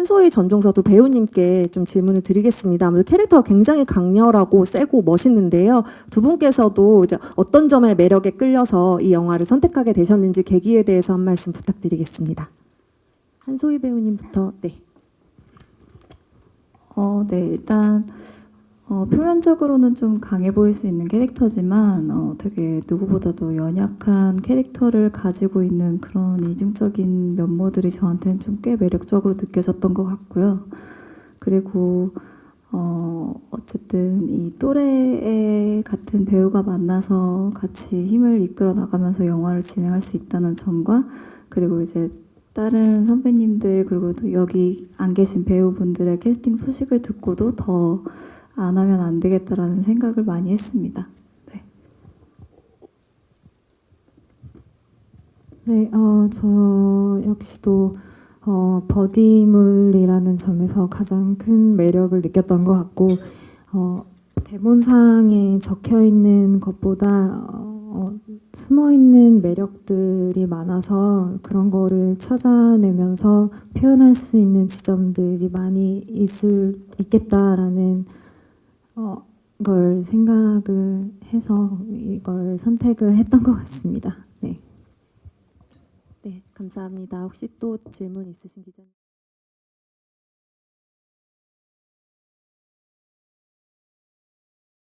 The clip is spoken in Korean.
한소희 전종서도 배우님께 좀 질문을 드리겠습니다. 아무래도 캐릭터가 굉장히 강렬하고 세고 멋있는데요. 두 분께서도 이제 어떤 점의 매력에 끌려서 이 영화를 선택하게 되셨는지 계기에 대해서 한 말씀 부탁드리겠습니다. 한소희 배우님부터 네. 어, 네, 일단 어, 표면적으로는 좀 강해 보일 수 있는 캐릭터지만 어, 되게 누구보다도 연약한 캐릭터를 가지고 있는 그런 이중적인 면모들이 저한테는 좀 꽤 매력적으로 느껴졌던 것 같고요. 그리고 어, 어쨌든 이 또래의 같은 배우가 만나서 같이 힘을 이끌어 나가면서 영화를 진행할 수 있다는 점과 그리고 이제 다른 선배님들 그리고 또 여기 안 계신 배우분들의 캐스팅 소식을 듣고도 더 안 하면 안 되겠다라는 생각을 많이 했습니다. 네. 네, 어, 저 역시도 어, 버디물이라는 점에서 가장 큰 매력을 느꼈던 것 같고 어, 대본상에 적혀 있는 것보다 어, 숨어 있는 매력들이 많아서 그런 거를 찾아내면서 표현할 수 있는 지점들이 많이 있을 있겠다라는 어, 걸 생각을 해서 이걸 선택을 했던 것 같습니다. 네. 네, 감사합니다. 혹시 또 질문 있으신 기자님?